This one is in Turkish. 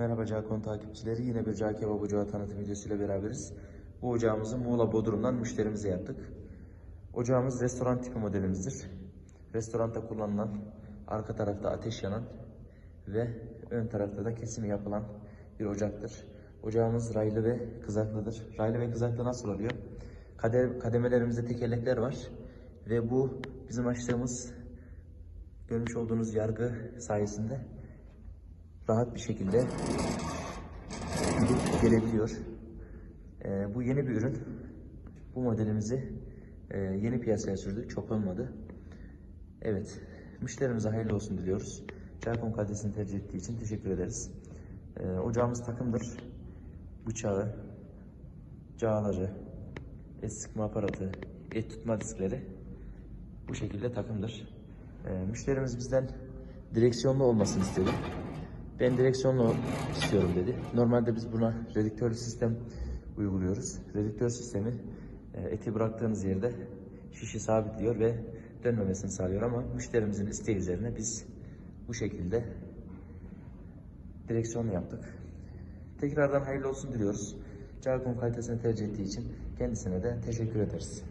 Merhaba Cakon takipçileri. Yine bir Cağ Kebap Ocağı tanıtım videosuyla beraberiz. Bu ocağımızı Muğla Bodrum'dan müşterimize yaptık. Ocağımız restoran tipi modelimizdir. Restoranda kullanılan, arka tarafta ateş yanan ve ön tarafta da kesimi yapılan bir ocaktır. Ocağımız raylı ve kızaklıdır. Raylı ve kızaklı nasıl oluyor? Kade, kademelerimizde tekerlekler var ve bu bizim açtığımız görmüş olduğunuz yargı sayesinde rahat bir şekilde gidip gelebiliyor. Ee, bu yeni bir ürün. Bu modelimizi e, yeni piyasaya sürdük. Çok olmadı. Evet. Müşterimize hayırlı olsun diliyoruz. Cakon kalitesini tercih ettiği için teşekkür ederiz. Ee, ocağımız takımdır. Bıçağı, cağları, et sıkma aparatı, et tutma diskleri bu şekilde takımdır. Ee, müşterimiz bizden direksiyonlu olmasını istedi. Ben direksiyonlu istiyorum dedi. Normalde biz buna redüktörlü sistem uyguluyoruz. Redüktör sistemi e, eti bıraktığınız yerde şişi sabitliyor ve dönmemesini sağlıyor ama müşterimizin isteği üzerine biz bu şekilde direksiyonlu yaptık. Tekrardan hayırlı olsun diliyoruz. Cakon kalitesini tercih ettiği için kendisine de teşekkür ederiz.